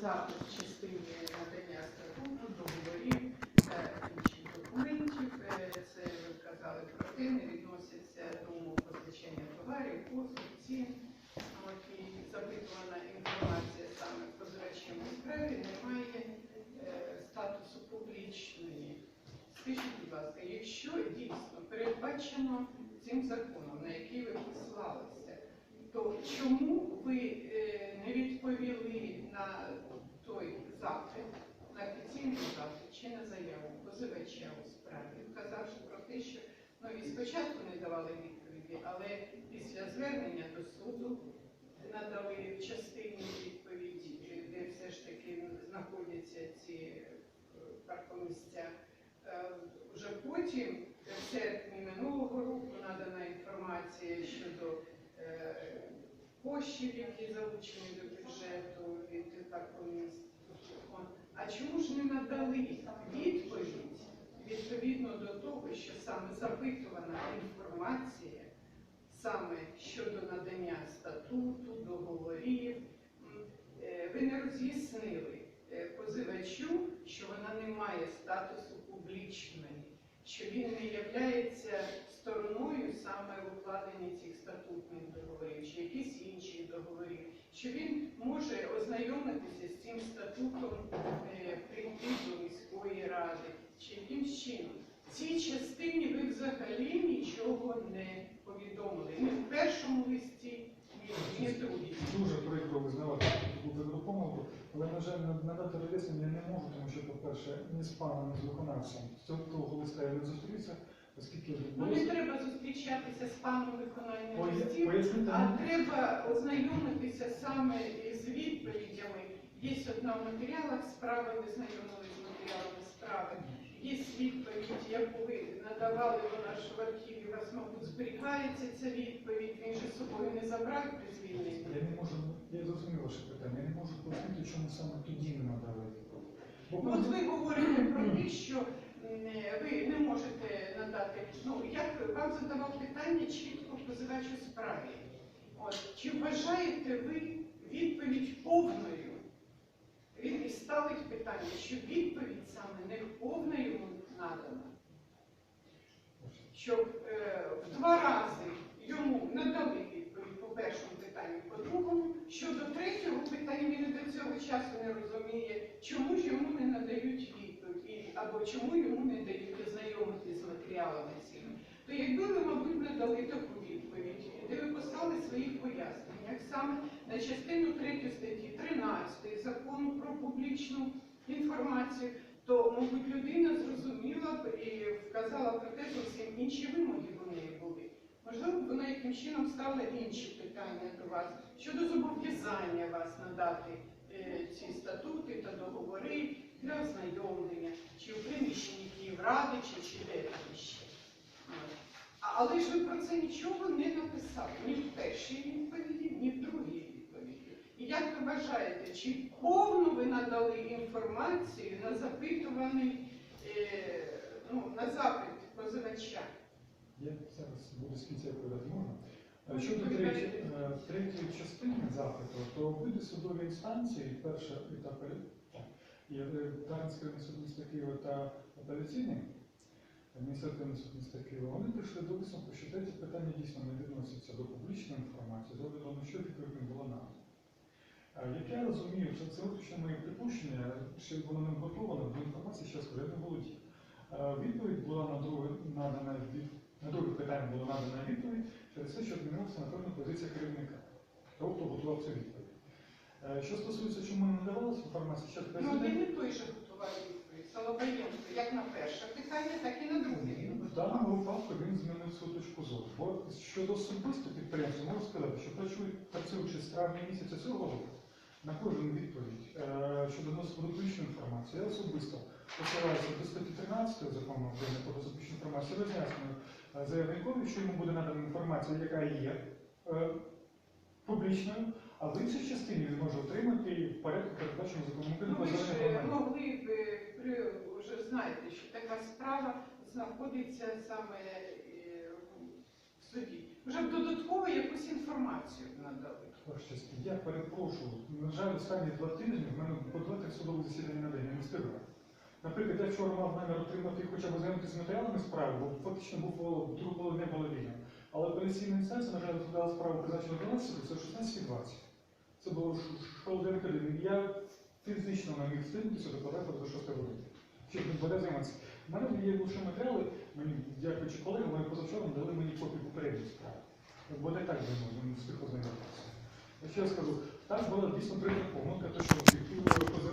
запит в частині надання статуту, договорів та інших документів. Е, Це ви вказали про те, не відносяться до умов постачання товарів, послуг, цін. І запитувана інформація саме позивачем у справі не має е, статусу публічної. Скажіть, будь ласка, якщо дійсно передбачено цим законом, на який ви послалися, то чому ви е, не відповіли на той запит, на офіційний запит чи на заяву позивача у справі, вказавши про те, що ну і спочатку не давали відповіді, але після звернення до суду надали частині відповіді, де все ж таки знаходяться ці е, паркомісця. Е, Вже потім, в серпні минулого року, надана інформація щодо е, коштів, які залучені до бюджету від паркомісць. А чому ж не надали відповідь відповідно до того, що саме запитувана інформація, саме щодо надання статуту, договорів, е, ви не роз'яснили е, позивачу, що вона не має статусу публічної, що він не є стороною саме в укладенні цих статутних договорів чи якісь інші договорів, що він може ознайомитися з цим статутом, е, прийти до міської ради чи якимсь чином. В цій частині ви взагалі нічого не повідомили. Ні в першому листі, ні, в другій. Дуже прикро визнавати таку помилку, але, на жаль, надати роз'яснення я не можу, тому що, по-перше, ні з паном, ні з виконавцем цього листа я не зустрівся, оскільки Ну не треба зустрічатися з паном виконанням Поя- листів, а треба ознайомитися саме з відповідями. Є одна в матеріалах справи, ви знайомилися з матеріалами справи. Є відповідь, яку ви надавали, вона ж в архіві, у вас, мабуть, зберігається ця відповідь, він же собою не забрав при звільненні. Я не можу, я зрозумів ваше питання, я не можу пояснити, чому саме тоді не надали відповідь. Бо Ну, От ви говорите про те, що ви не можете надати. Ну як вам задавав питання чітко позивач у справі. От чи вважаєте ви відповідь повною? Він і ставить питання, що відповідь саме не надана, щоб е, в два рази йому надали відповідь по першому питанню, по другому. Щодо третього питання він до цього часу не розуміє, чому ж йому не надають відповідь, або чому йому не дають ознайомитися з матеріалами цими. То якби ви, мабуть, надали таку відповідь, де ви послали свої пояснення, як саме на частину 3 статті 13 закону про публічну інформацію, то, мабуть, людина зрозуміла б і вказала про те, зовсім інші вимоги у неї були. Можливо, вона яким чином ставила інші питання до вас щодо зобов'язання вас надати е, ці статути та договори для ознайомлення, чи у приміщенні Київради, чи, чи де ще. Але ж ви про це нічого не написали ні в першій відповіді, ні в другій відповіді. І як ви вважаєте, чи повну ви надали інформацію на запитуваний, на запит позивача? Я зараз буду з кінця. Е, Ну, Щодо відповідайте. третьої, е, частини запиту, то обидві судові інстанції, перша та е, Дарницьке суд міста Києва та апеляційний адміністративний суд міста Києва, вони прийшли до висновку, що треті питання дійсно не відносяться до публічної інформації, з огляду на що відповідь не була надана. Е, Як я розумію, що це виключно моє припущення, ще воно не готовано, бо інформації я не володію. Е, Відповідь була на друге надана на друге питання була надана відповідь через те, що змінилася напевно позиція керівника, того, хто готував цю відповідь. Е, Що стосується, чому не надавалася інформація, така Ну, і той же готував відповідь, як на перше питання, так і на друге. В даному випадку він змінив свою точку зору. Бо щодо особисто підприємства, можу сказати, що працюю, працюючи з травня місяця цього року, на кожну відповідь е, щодо носу публічної інформації, я особисто посилаюся до статті 13 закону України про публічну інформацію, роз'яснюю е, заявникові, що йому буде надана інформація, яка є е, публічною, а в іншій частині він може отримати в порядку передбаченого законом України Ну, ви ж могли б при вже знаєте, що така справа знаходиться саме суді. Вже б додатково якусь інформацію надали. Я перепрошую. На жаль, останні два тижні в мене по два-три судові засідання на день, я не встигаю. Наприклад, я вчора мав намір отримати хоча б з матеріалами справи, бо фактично був половину дня було вільно. Але апеляційна інстанція, на жаль, розглядала справу призначено 12, це 16.20. Це було ш- школа 9. Я фізично не міг встигнутися докладати до 6 години. Щоб не буде займатися. У мене є лише матеріали, мені, дякуючи колегам, вони позавчора дали мені копію попередньої справи. Бо не так давно, не встиг ознайомитися. Я ще раз скажу, там була дійсно прикра помилка, те, що